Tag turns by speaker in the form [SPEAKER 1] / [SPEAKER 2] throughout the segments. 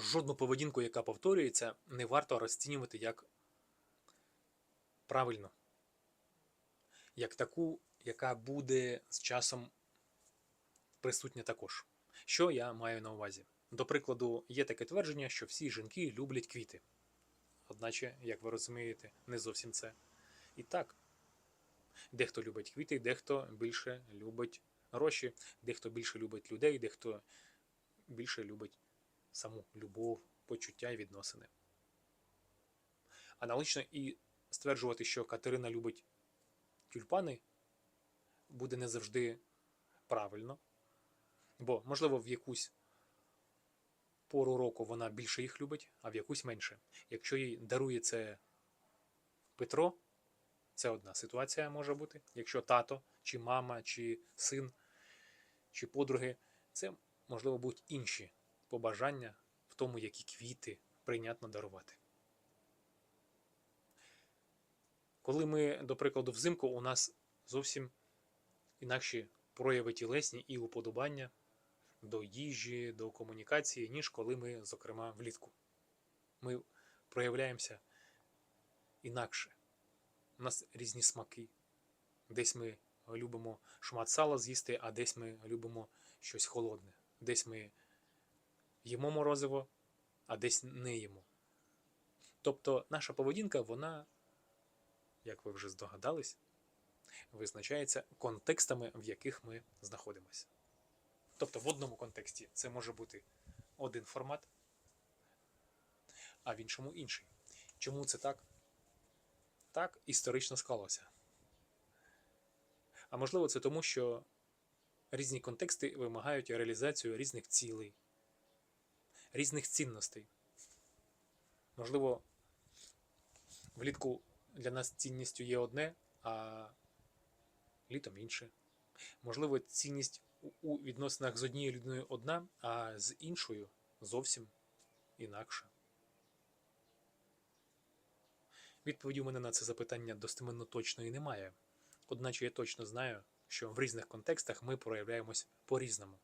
[SPEAKER 1] жодну поведінку, яка повторюється, не варто розцінювати як правильно. Як таку, яка буде з часом присутня також. Що я маю на увазі? До прикладу, є таке твердження, що всі жінки люблять квіти. Одначе, як ви розумієте, не зовсім це. І так, дехто любить квіти, дехто більше любить гроші, дехто більше любить людей, дехто більше любить саму любов, почуття і відносини. Аналогічно і стверджувати, що Катерина любить тюльпани, буде не завжди правильно. Бо, можливо, в якусь пору року вона більше їх любить, а в якусь менше. Якщо їй дарує це Петро, це одна ситуація може бути. Якщо тато, чи мама, чи син, чи подруги, це можливо будуть інші побажання в тому, які квіти прийнятно дарувати. Коли ми, до прикладу, взимку, у нас зовсім інакші прояви тілесні і уподобання до їжі, до комунікації, ніж коли ми, зокрема, влітку. Ми проявляємося інакше. У нас різні смаки. Десь ми любимо шмат сала з'їсти, а десь ми любимо щось холодне. Десь ми їмо морозиво, а десь не їмо. Тобто наша поведінка, вона, як ви вже здогадались, визначається контекстами, в яких ми знаходимося. Тобто в одному контексті це може бути один формат, а в іншому інший. Чому це так? Так історично склалося. А можливо, це тому, що різні контексти вимагають реалізацію різних цілей, різних цінностей. Можливо, влітку для нас цінністю є одне, а літом інше. Можливо, цінність у- відносинах з однією людиною одна, а з іншою зовсім інакша. Відповіді у мене на це запитання достеменно точної немає. Одначе я точно знаю, що в різних контекстах ми проявляємось по-різному.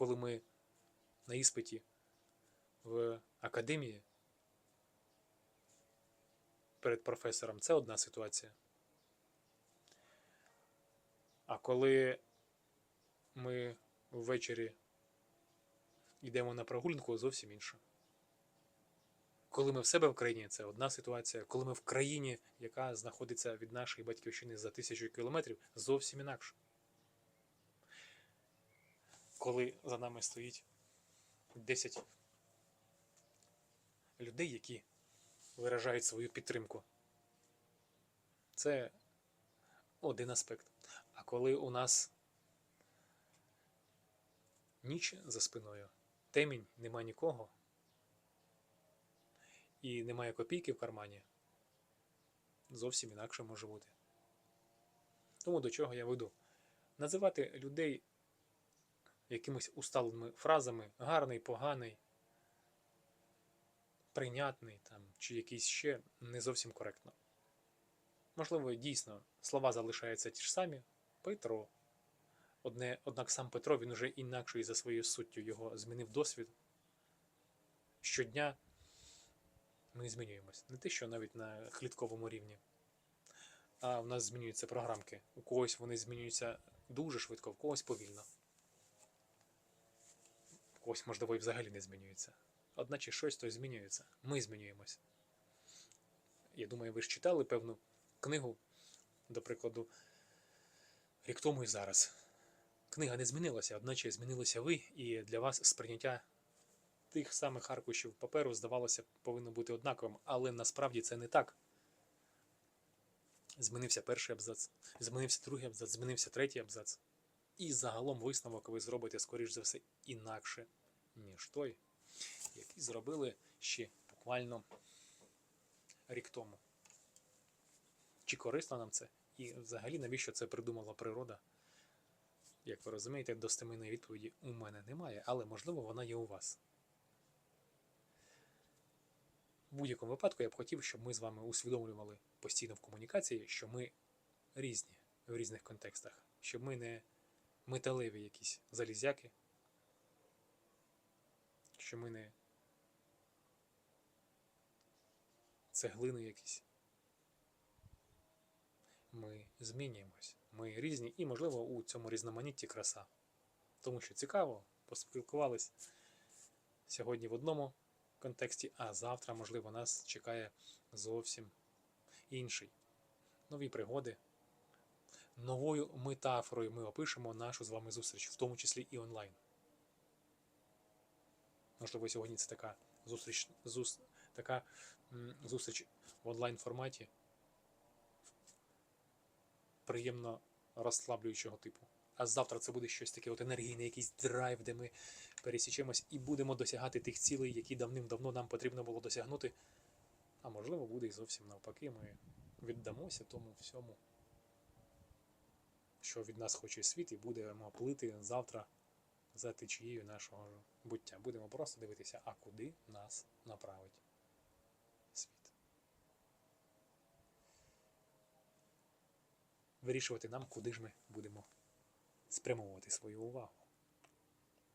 [SPEAKER 1] Коли ми на іспиті в академії перед професором, це одна ситуація. А коли ми ввечері йдемо на прогулянку, зовсім інша. Коли ми в себе в країні, це одна ситуація. Коли ми в країні, яка знаходиться від нашої батьківщини за тисячу кілометрів, зовсім інакше. Коли за нами стоїть 10 людей, які виражають свою підтримку. Це один аспект. А коли у нас ніч за спиною, темінь, нема нікого, і немає копійки в кармані, зовсім інакше може бути. Тому до чого я веду? Називати людей якимись усталеними фразами гарний, поганий, прийнятний там, чи якийсь ще не зовсім коректно. Можливо, дійсно слова залишаються ті ж самі. Петро. Одне, однак сам Петро він уже інакший за своєю суттю, його змінив досвід. Щодня ми змінюємось. Не те, що навіть на клітковому рівні. А в нас змінюються програмки. У когось вони змінюються дуже швидко, в когось повільно. Когось, можливо, і взагалі не змінюються. Одначе щось то змінюється. Ми змінюємось. Я думаю, ви ж читали певну книгу, до прикладу, рік тому і зараз. Книга не змінилася, одначе змінилися ви, і для вас сприйняття тих самих аркушів паперу, здавалося, повинно бути однаковим, але насправді це не так. Змінився перший абзац, змінився другий абзац, змінився третій абзац. І загалом висновок ви зробите, скоріш за все, інакше, ніж той, який зробили ще буквально рік тому. Чи корисно нам це? І взагалі, навіщо це придумала природа? Як ви розумієте, достеменної відповіді у мене немає, але можливо вона є у вас. В будь-якому випадку я б хотів, щоб ми з вами усвідомлювали постійно в комунікації, що ми різні в різних контекстах, щоб ми не металеві якісь залізяки, що ми не цеглини якісь. Ми змінюємось. Ми різні, і, можливо, у цьому різноманітті краса. Тому що цікаво, поспілкувались сьогодні в одному контексті, а завтра, можливо, нас чекає зовсім інший. Нові пригоди. Новою метафорою ми опишемо нашу з вами зустріч, в тому числі і онлайн. Можливо, сьогодні це така зустріч, зус, така зустріч в онлайн форматі приємно розслаблюючого типу. А завтра це буде щось таке от енергійне, якийсь драйв, де ми пересічемось і будемо досягати тих цілей, які давним-давно нам потрібно було досягнути. А можливо, буде і зовсім навпаки, ми віддамося тому всьому, що від нас хоче світ, і будемо плити завтра за течією нашого буття. Будемо просто дивитися, а куди нас направить світ. Вирішувати нам, куди ж ми будемо спрямовувати свою увагу.